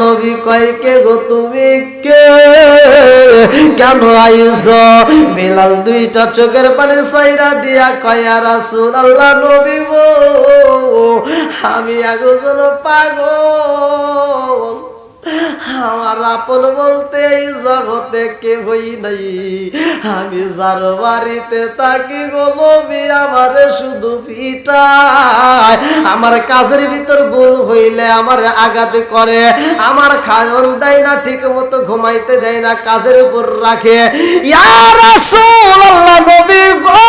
নবী কয়কে গো তুমি? কে? কেন আইস বেলাল দুইটা চোখের পানি সাইরা দিয়া কয়া রাসুল আল্লাহ নবী গো, আমি একজন পাগল। আমার আপন বলতে এই জগতে কে হই নাই। আমি যার বাড়িতে তাকে গোলবি আমার শুধু পিটায়। আমার কাজের ভিতর ভুল হইলে আমার আঘাতে করে। আমার খাওয়ান দেয় না ঠিক মতো ঘুমাইতে দেয় না, কাজের উপর রাখে। ইয়া রাসূলুল্লাহ নবী গো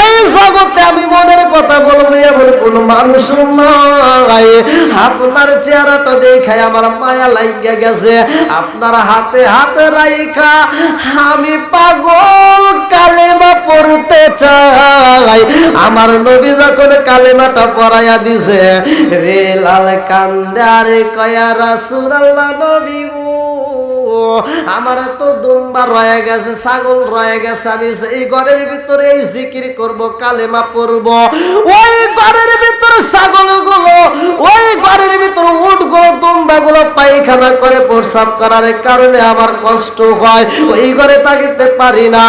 এই জগতে আমি মনের কথা বলব এমন কোন মানুষ নাই আপনার চেহারাটা দেখায় আমার মায়া লাগিয়া গেছে। আপনার হাতে হাতে রাইখা, আমি পাগল কালেমা পড়তে চাই। আমার নবী যখন কালেমাটা পড়াইয়া দিছে, রে লাল কান্দে আরে কয়া রাসুল আল্লাহ নবী আমার তো দুম্বা রয়ে গেছে, ছাগল রয়ে গেছে, আমি এই ঘরের ভিতরে এই জিকির করব, কালেমা পড়ব। ওই ঘরের ভিতরে ছাগলগুলো ওই ঘরের ভিতরে উটগুলো দুম্বা গুলো পায়খানা করে প্রসাব করার কারণে আমার কষ্ট হয়। ওই ঘরে থাকিতে পারি না।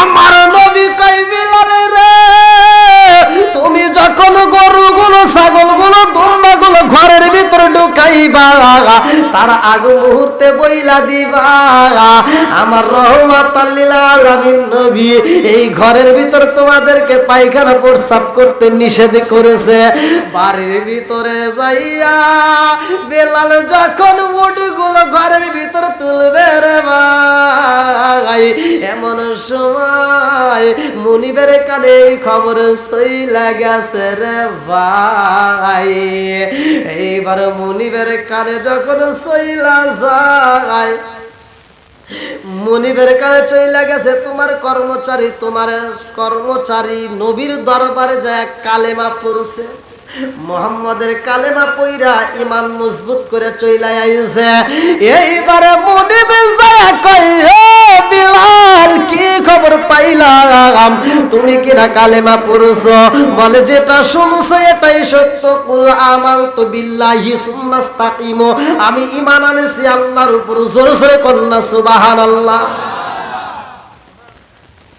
আমার নবী কই বিলালে রে, তুমি যখন গরুগুলো, ছাগলগুলো, দুম্বাগুলো ঘরের ভিতরে তার আগ মুহূর্তে বইলা দিবা। আমার রহমত এই ঘরের ভিতর তোমাদেরকে পায়খানা প্রসাব করতে নিষেধ করেছে। বাড়ির ভিতরে যাইয়া বেলাল যখন উটগুলো ঘরের ভিতর তুলবে রে ভাই, এমন সময় মুনিবের কানে খবর সই লাগাছে রে ভাই। এইবার মুনিবের কানে যখন চইলা যায়, মনিবের কানে চইলা গেছে, তোমার কর্মচারী তোমার কর্মচারী নবীর দরবারে যায় কালেমা পড়ছে। মোহাম্মদের কালেমা পইরা ইমান মজবুত করে চইলাই আইছে। এইবারে মনিবে যায় কই বিলাল, কি খবর পাইলাম? তুমি কিনা কালেমা পড়ছো? বলে, যেটা শুনছো এটাই সত্য। কুল আমানতু বিল্লাহি সুম্মাস্তাকিমু আমি ইমান আনেছি আল্লাহর উপর, জোরে জোরে কন্না সুবহানাল্লাহ।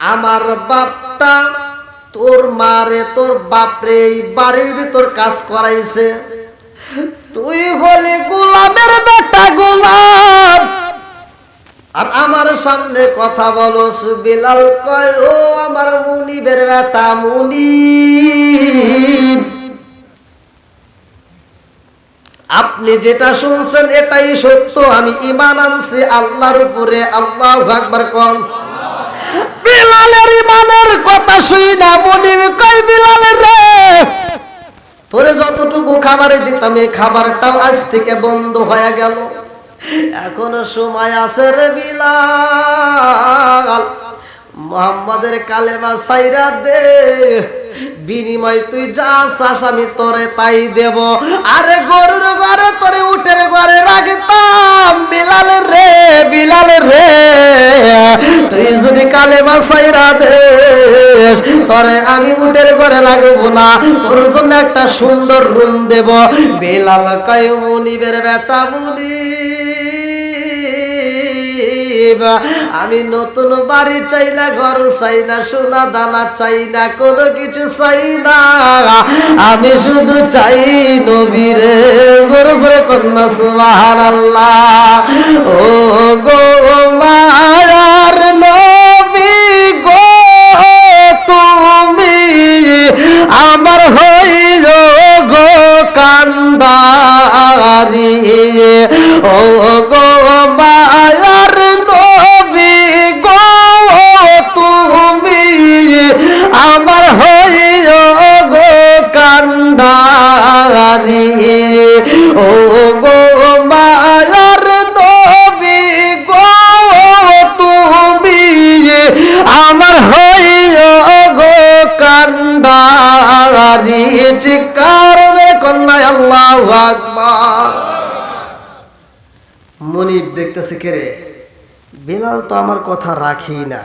আমার বাপটা তোর মারে, তোর বাপরে এই বাড়ির ভিতর কাজ করাইছে। তুই হলি গোলামের বেটা গোলাম। আর আমার সামনে কথা বলস, বিলাল কয়, ও আমার মুনিবের বেটা মুনি আপনি যেটা শুনছেন এটাই সত্য, আমি ইমান আনছি আল্লাহর উপরে, আল্লাহ আকবার কম বিলালের ইমানের কথা শুই না, মনির কই বিলালের রে? তোরে যতটুকু খাবারে দিতাম, এই খাবারটাও আজ থেকে বন্ধ হয়ে গেল। এখনও সময় আছে রে বিলাল। মোহাম্মদের কালেমা সাইরা দে। বিনিময় তুই যা চাস আমি তোরে তাই দেব। আরে গরুর ঘরে, তোরে উঠের ঘরে রাখতাম। বিলাল রে বিলাল রে। তুই যদি কালেমা সাইরা দে তোরে আমি উঠের ঘরে রাখব না। তোর জন্য একটা সুন্দর রুম দেব। বিলাল কয়, মুনিবের বেটা মুনি। আমি নতুন বাড়ি চাই না ঘর চাই না সোনা দানা চাই না কোনো কিছু চাই না আমি শুধু চাই নবীরে। জোরে জোরে কন্যা সুবাহান আল্লাহ ও গো মায়ার নবী গো, তুমি আমার হইল গো কান্দারি। ও গো মায়ার মনিব দেখতেছে কে রে? বেলাল তো আমার কথা রাখি না।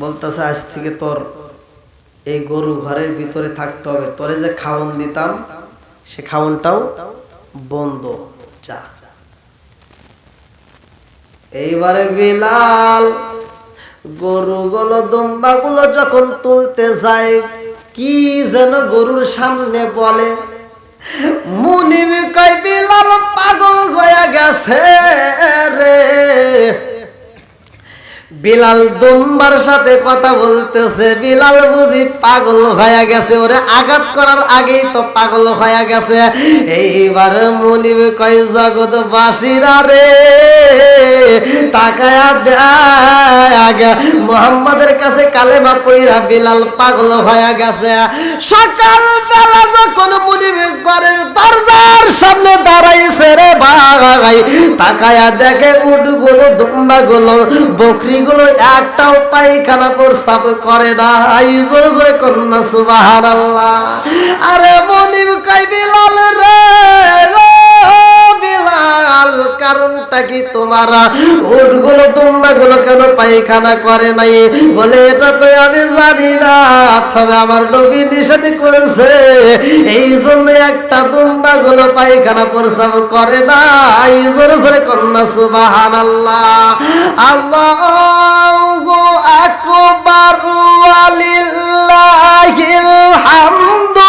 বলতেছে, আজ থেকে তোর এই গরু ঘরের ভিতরে থাকতে হবে। তোরে যে খাওন দিতাম, সে খাওনটাও বন্ধ। যা। এইবারে বিলাল গরুগুলো, দুম্বাগুলো যখন তুলতে যায়, কি যেন গরুর সামনে বলে পাগল হয়ে বিলাল দুম্বার সাথে কথা বলতেছে। বিলাল বুঝি পাগল হয়ে গেছে। ওরে আঘাত করার আগেই তো পাগল হয়ে গেছে। এইবার মুনিব কই জগৎ বাসিরা রে, তাকায়া দেখ, মোহাম্মদের কাছে কালেমা কইরা বিলাল পাগল হয়ে গেছে। সকাল বেলা যখন মুনিব ঘরের দরজার সামনে দাঁড়াইছে রে ভাই, তাকায়া দেখে উটগুলো দুম্বাগুলো, বকরিগুলো একটাও পায়খানা প্রস্রাব করে না জোরে জোরে না সুবাহান আরে মনির কই বিলাল রে কারণটা কি তোমার? উটগুলো দুম্বাগুলো কেন পায়খানা করে নাই? বলে, এটা তো আমি জানি না, তবে আমার নবী নিষেধ করেছে। এই জন্য একটা দুম্বা গুলো পায়খানা প্রস্রাব করে না এই জোরে জোরে কন্যা সুবাহান আল্লাহ আল্লাহ আকবার, ওয়ালিল্লাহিল হামদু।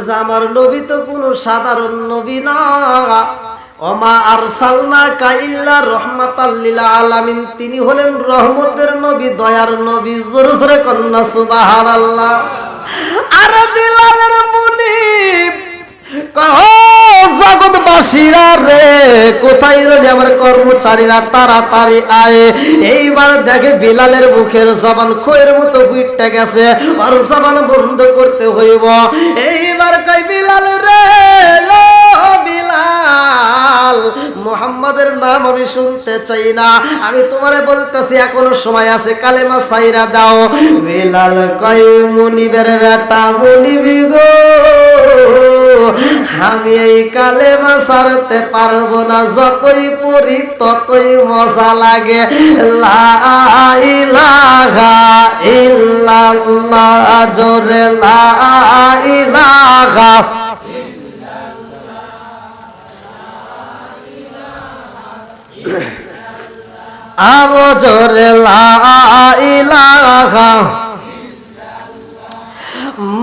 বলতেছে আমার নবী তো কোনো সাধারণ নবী না। অমা আর সালনা কাইল্লা রহমাত আলামিন। তিনি হলেন রহমতের নবী, দয়ার নবী। জোরে জোরে কন্যা সুবাহার আল্লাহ আর বিলালের মুনিব জগৎবাসীরা রে, কোথায় আমার কর্মচারীরা তাড়াতাড়ি আয়? এইবার দেখে বিলালের মুখের খয়ের মতো গেছে, আর বন্ধ করতে হইব। এইবার কই বিলাল রে বিলাল, মোহাম্মদের নাম আমি শুনতে চাই না। আমি তোমারে বলতেছি, এখনও সময় আছে, কালেমা সাইরা দাও। বিলাল কই মুনিবের বেটা মুনিবি গো আমি এই কালেমা সারতে পারব না, যতই পড়ি ততই মজা লাগে। লা ইলাহা ইল্লাল্লাহ জোরে লা ইলাহা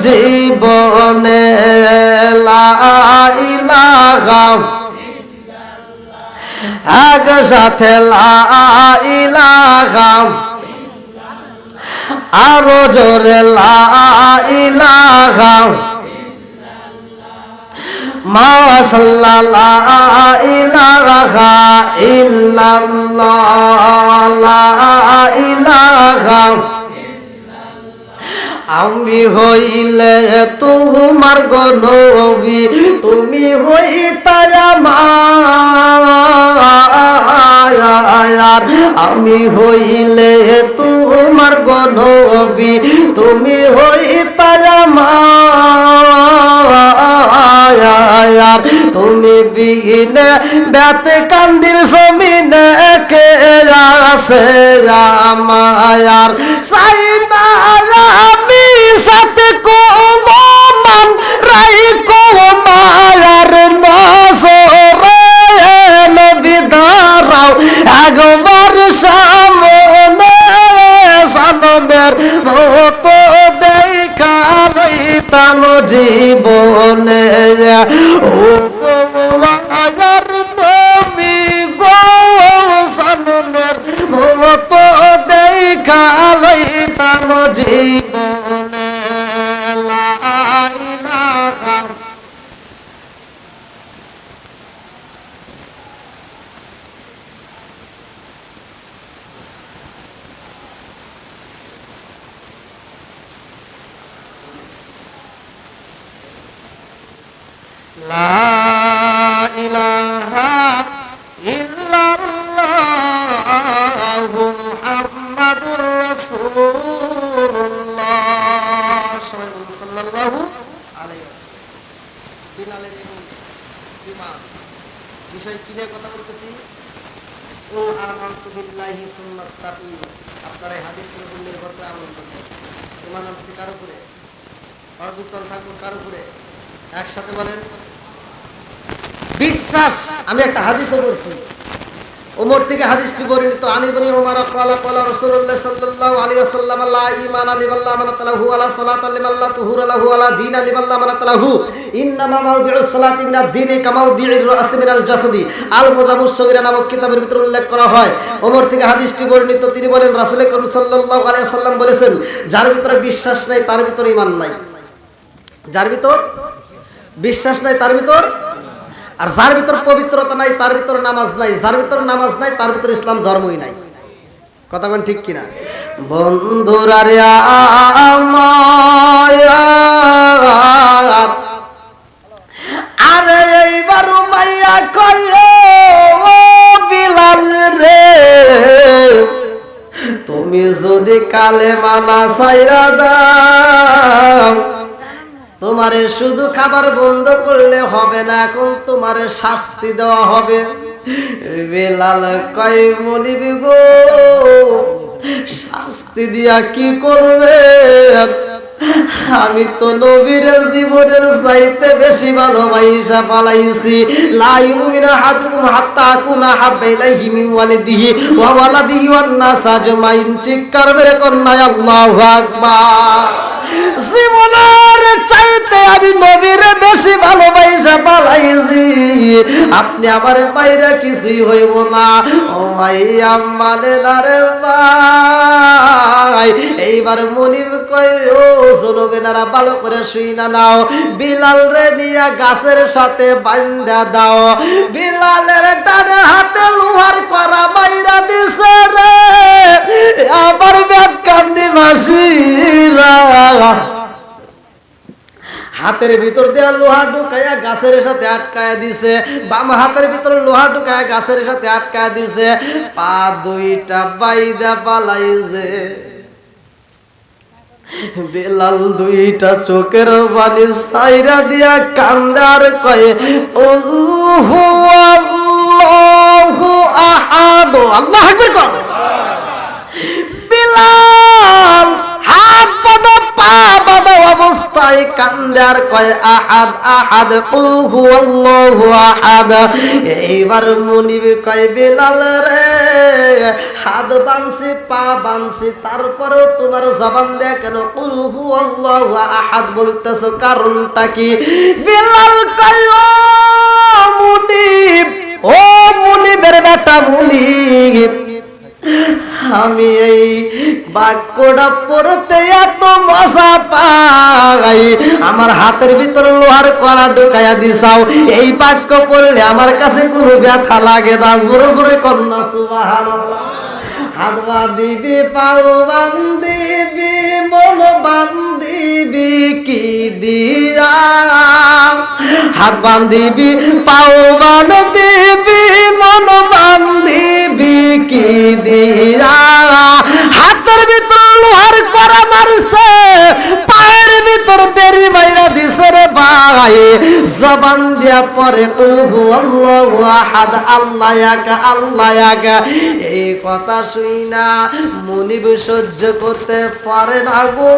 জীবনে লা ইলাহা এক সাথে লা ইলাহা আরও জোরে লা ইলাহা মাশাল্লাহ লা ইলাহা ইল্লাল্লাহ লা ইলাহা আমি হইলে তোমার গনবি তুমি হইতায় আমার। আমি হইলে তোমার গনবি তুমি হইতায় আমার। তুমি বিঘিনে ব্যাত কান্দির জমিনে কে আছে আমার? সাই একবার সামনে সানমের মতো দেখা জীবনে ও বিলালের এবং ইমান বিষয় কি নিয়ে কথা বলতেছি? ও আমানতু বিল্লাহি সুম্মা ইস্তাকিম। আপনারা এই হাদিসের উপর করে আমল করবেন। কার উপরে? অবিচল থাকুন কার উপরে? একসাথে বলেন। বিশ্বাস, আমি একটা হাদিসও বলছি। ওমর থেকে হাদিসটি বর্ণিত আনিবনি ওমর ক্বালা ক্বালা রাসূলুল্লাহ সাল্লাল্লাহু আলাইহি ওয়াসাল্লাম, লা ঈমান লিমাল্লাহ মান তালাহু আলা সালাত লিমাল্লাহ তুহুর লাহু আলা দীন লিমাল্লাহ মান তালাহু ইন্নামা মাউদিউস সালাতি মিনাদ দীনি কামাউদিউর রাস মিনাল জাসাদি। আল মুজামুস সগীরা নামক কিতাবের ভিতরে উল্লেখ করা হয়। ওমর থেকে হাদিসটি বর্ণিত, তিনি বলেন, রাসূল করিম সাল্লাল্লাহু আলাইহি ওয়াসাল্লাম বলেছেন, যার ভিতরে বিশ্বাস নাই, তার ভিতরে ঈমান নাই। যার ভিতর? বিশ্বাস নাই, তার ভিতর? আর যার ভিতর পবিত্রতা নাই, তার ভিতর নামাজ নাই, যার ভিতর নামাজ নাই, তার ভিতর ইসলাম ধর্মই নাই। কথা বলেন ঠিক কিনা? বন্ধুরা রে আরে এইবার মাইয়া কয় বিলাল রে, তুমি যদি কালে মানা সাইরা দাও, তোমারে শুধু খাবার বন্ধ করলে হবে না এখন তোমারে শাস্তি দেওয়া হবে। বেলাল কয়, মনিবি গো, শাস্তি দিয়া কি করবে? আমি তো নবীর জীবনের চাইতে বেশি ভালোবাসা পালাইছি। লাই মুমিনা হাতুকুম হাত্তা কুনা হাব্বাইলাইহি মিন ওয়ালিদিহি ওয়া ওয়ালাদিহি ওয়ান নাস আজমাইন। চিৎকার মেরে কন্যা আল্লাহু আকবার। জীবনের চাইতে আমি নবীরে বেশি ভালোবাসা পালাইছি। আপনি আমার বাইরে কিছুই হইব না। ও ভাই আমাদের দারে ভাই এইবার মনিব কই ও সোনগেনারা ভালো করে শুই না নাও। বিলাল রে নিয়া গাছের সাথে বান্ধা দাও। বিলালের ডানে হাতে লোহার করা মাইরা দিছে রে। আমার ব্যাট কান্দি মাসিরা। হাতের ভিতর দিয়ে লোহা ঢুকাইয়া গাছের সাথে আটকায়া দিছে। বাম হাতের ভিতর লোহা ঢুকায়া গাছের সাথে আটকায়া দিছে। পা দুইটা বাইদা পালাইছে। বেলাল দুইটা চোখের বাণী সাইরা দিয়া কান্দার কয়ে, আল্লাহু আল্লাহু আহাদ। আল্লাহ আকবার বিলাল হাত পা অবস্থায় কান্দার কয়, আহাদ আহাদ, কুল হুয়াল্লাহু আহাদ। এইবার মুনিব কয়, বিলাল রে হাত বানছে, পা বানছে, তারপরেও তোমার জবান দেয়া কেন? উলহু আল্লাহ আহাদ বলতেছো, কারণটা কি? বেলাল কয় মুনিব, ও মুনিবের বেটা মুনিব আমি এই বাক্যটা পড়তে এত মশা পাই। আমার হাতের ভিতর লোহার কড়া ঢুকাইয়া দিছাও। এই বাক্য পড়লে আমার কাছে কোনো ব্যথা লাগে না। জোরে জোরে কন্যা সুবাহান হাত বান্দিবি পাও বান্দিবি মন কি দিয়া? হাত বান্ধিবি পাও দিবি মন বান্ধিবি কি দিয়া? হাতের ভিতর লোহার করা মারছে, পায়ের ভিতর বেরি মাইরা দিছে রে ভাই। জবান দিয়া পরে কুলহু আল্লাহু আহাদ, আল্লাহ এক আল্লাহ এক। এই কথা শুই না মুনিব সহ্য করতে পারে না গো।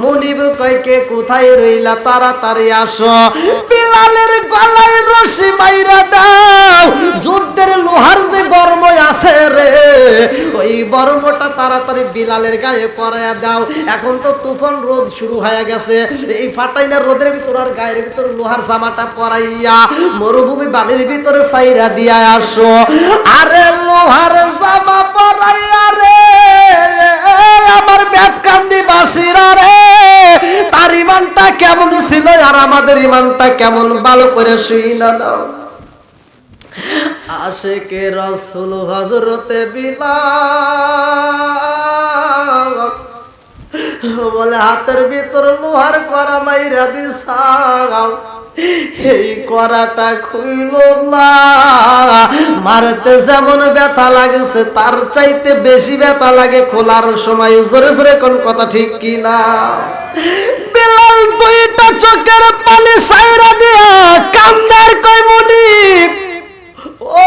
মুনিব কয়কে কোথায় রইলা? তাড়াতাড়ি আসো। বিলালের গলায় রশি মাইরা দাও। যুদ্ধের লোহার যে বর্ম আছে রে, ওই বর্মটা তাড়াতাড়ি বিলালের গায়ে পরাইয়া দাও। এখন তো তুফান রোদ শুরু হয়ে গেছে। এই ফাটাইনা রোদের ভিতর আর গায়ের ভিতর লোহার জামাটা পরাইয়া মরুভূমি বালির ভিতরে সাইরা দিয়া আসো। আরে লোহার জামা পরাইয়া রে, আমার ব্যাট কান্দি বাসিরা রে তার ইমানটা কেমন ছিল আর আমাদের ইমানটা কেমন? ভালো করে শুই না দাও। রসুল হজরতে বিলাল। বলে, হাতের ভিতর লোহার করা মাইরা দিছাও। এই করাটা খুইল না। মারতে যেমন ব্যথা লাগছে, তার চাইতে বেশি ব্যথা লাগে খোলার সময়। জোরে জোরে কোন কথা ঠিক কি না? বেলাল দুইটা চোখের পানি সাইরা দিয়া কান্দার কয় মনি, ও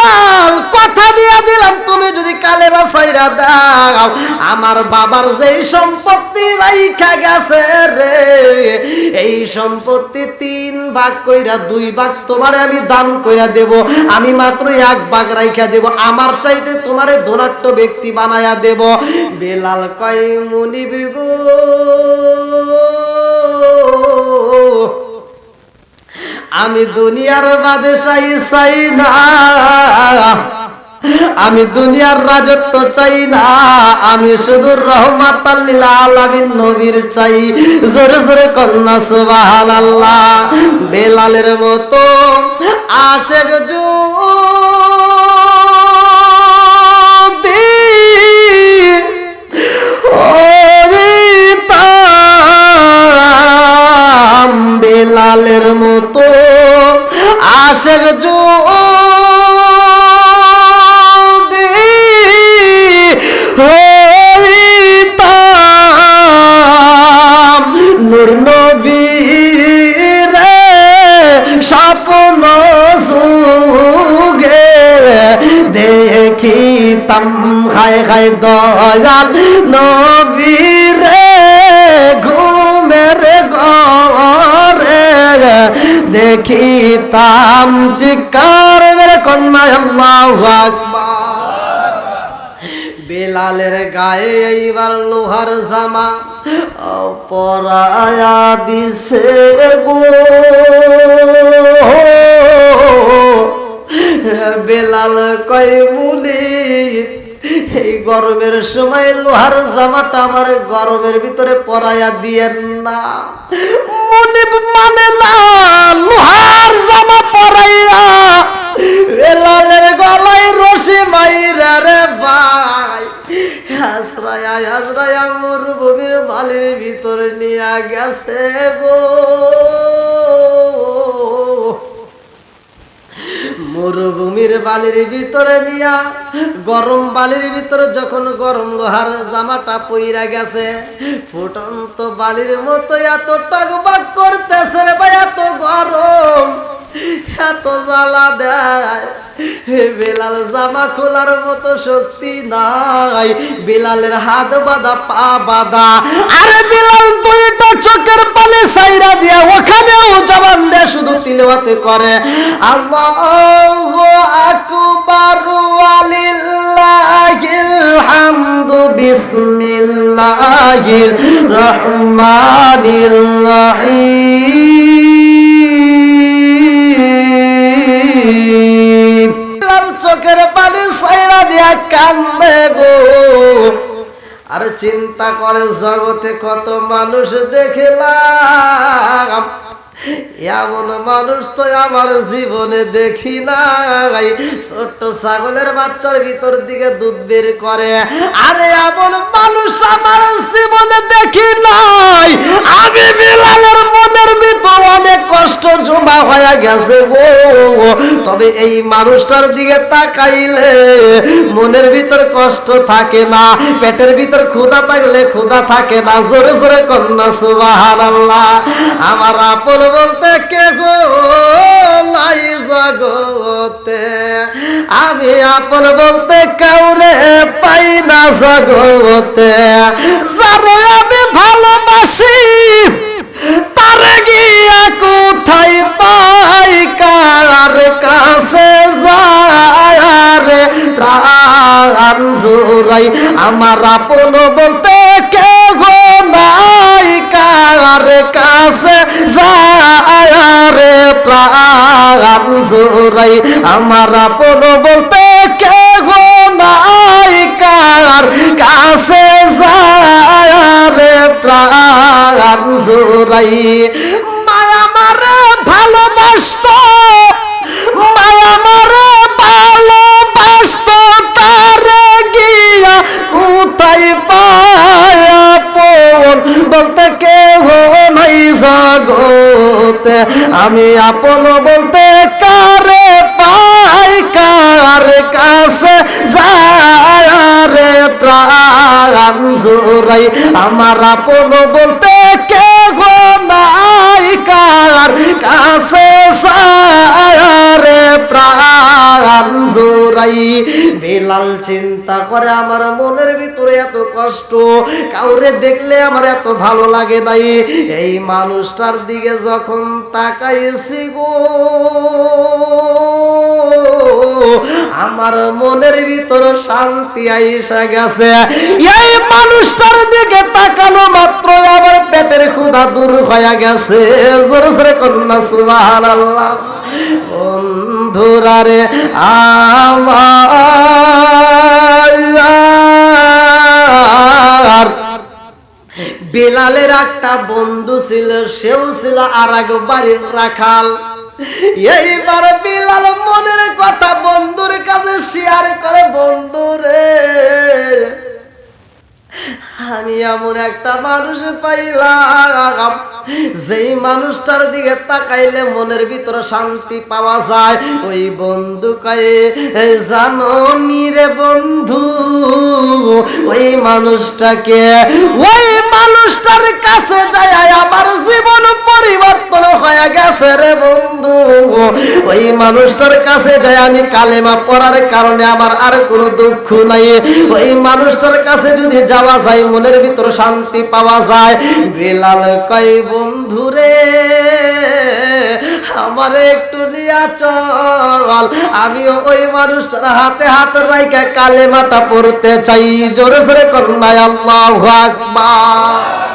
কালেমা সাইরা দাও, আমার বাবার যেই সম্পত্তি রাইখা গেছে রে, এই সম্পত্তি তিন ভাগ কইরা দুই ভাগ তোমারে আমি দান কইরা দেব, আমি মাত্র এক ভাগ রাইখা দেব, আমার চাইতে তোমারে ধনাট্য ব্যক্তি বানায়া দেব। বেলাল কয় মুনিব গো আমি দুনিয়ার বাদশাহী চাই না। আমি দুনিয়ার রাজত্ব চাই না, আমি শুধু রহমাত নবীর চাই। জোরে জোরে কন্যা, সুবহানাল্লাহ। বেলালের মতো আশেক ওরিতাম বেলালের মতো আশেক যদি দেখিতাম খাই খাই দয়াল নবীরে, ঘুমের ঘরে দেখিতাম চিকার মেরে কন্যা বেলালের গায়ে এইবার লোহার জামা পরায়া দিছে গো। বেলাল কয় মুলি এই গরমের সময় লোহার জামাটা আমার গরমের ভিতরে পরায়া দিয়েন না। মুনিব মানে না, লোহার জামা পরাইয়া বেলালের গলায় রশি মাইরা রে ভাই হাসরায়া হাসরায়া মরুভূমির বালির ভিতরে নিয়ে গেছে গো। মরুভূমির বালির ভিতরে নিয়া, গরম বালির ভিতরে যখন গরম লোহার জামাটা পইরা গেছে, ফুটন্ত বালির মতো এত টকবাক করতেছে রে ভাই, এত গরম। এত জ্বালা দেয়। বেলাল, জামা খোলার মতো শক্তি নাই। বেলালের হাত বাঁধা, পা বাঁধা। আরে বেলাল দুইটা চোখের পালে সাইরা দিয়া ওখানেও জবান দেয় শুধু তিলওয়াতে করে। আল্লাহু আকবার, ওয়ালিল্লাহিল হামদু বিসমিল্লাহির রহমানির রহিম। দিয়া কান্দে গো। আর চিন্তা করে জগতে কত মানুষ দেখলাম। এমন মানুষ তো আমার জীবনে দেখি নাই। ছোট্ট ছাগলের বাচ্চার ভিতর দিকে দুধ বের করে। আরে এমন মানুষ আমার জীবনে দেখি নাই। আমি বিলালের মনের ভিতর অনেক কষ্ট জমা হয়ে গেছে গো। তবে এই মানুষটার দিকে তাকাইলে মনের ভিতর কষ্ট থাকে না, পেটের ভিতর ক্ষুধা থাকলে ক্ষুধা থাকে না। জোরে জোরে কন্যা আল্লাহ আমার আপন বলতে কে গো নাই জগতে। আমি আপন বলতে কাউরে পাই না জগতে। যারে আমি ভালোবাসি, তারে গিয়া কোথায় পাই? কার কাছে যায় প্রাণ জোরাই আমার আপন বলতে জোরাই, আমার আপন বলতে কে গো নাই কার কাছে যায় প্রাণ জোরাই। মায়া মারে ভালোবাসত, মায়া মারে ভালোবাসত, তারে গিয়া কোথায় পায়া পন বলতে কেহ নাই জগতে, আমি আপন বলতে কারে পাই কার কাছে যায় রে প্রাণ জোরাই আমার আপন বলতে কে গো নাই কার কাছে যায় রে প্রাণ জোরাই বেলাল চিন্তা করে আমার মনের এত কষ্ট, কাউরে দেখলে আমার এত ভালো লাগে নাই। এই মানুষটার দিকে যখন তাকাইছি গো, আমার মনের ভিতর শান্তি আইসা গেছে। এই মানুষটার দিকে তাকানো মাত্র আমার পেটের ক্ষুধা দূর হয়ে গেছে। জোর জোরে কন্যা সুবাহান আল্লাহ বন্ধুরারে আমার বেলালের একটা বন্ধু ছিল, সেও ছিল আর এক বাড়ির রাখাল। এইবার বিলাল মনের কথা বন্ধুর কাছে শেয়ার করে, বন্ধু রে আমি এমন একটা মানুষ পাইলাম, যেই মানুষটার দিকে তাকাইলে মনের ভিতরে শান্তি পাওয়া যায়। ওই বন্ধু কয়ে জানো রে বন্ধু, ওই মানুষটাকে, ওই মানুষটার কাছে যায় আমার জীবন পরিবর্তন হয়ে গেছে রে বন্ধু। ওই মানুষটার কাছে যায় আমি কালেমা পড়ার কারণে আমার আর কোনো দুঃখ নাই। ওই মানুষটার কাছে যদি যাওয়া যায়, মনের ভিতর শান্তি পাওয়া যায়। বেলাল কয় বন্ধু রে আমার একটু নিয়া চল। আমিও ওই মানুষটার হাতে হাত কালে মাথা পড়তে চাই। জোরে জোরে করুন আল্লাহ আকবার।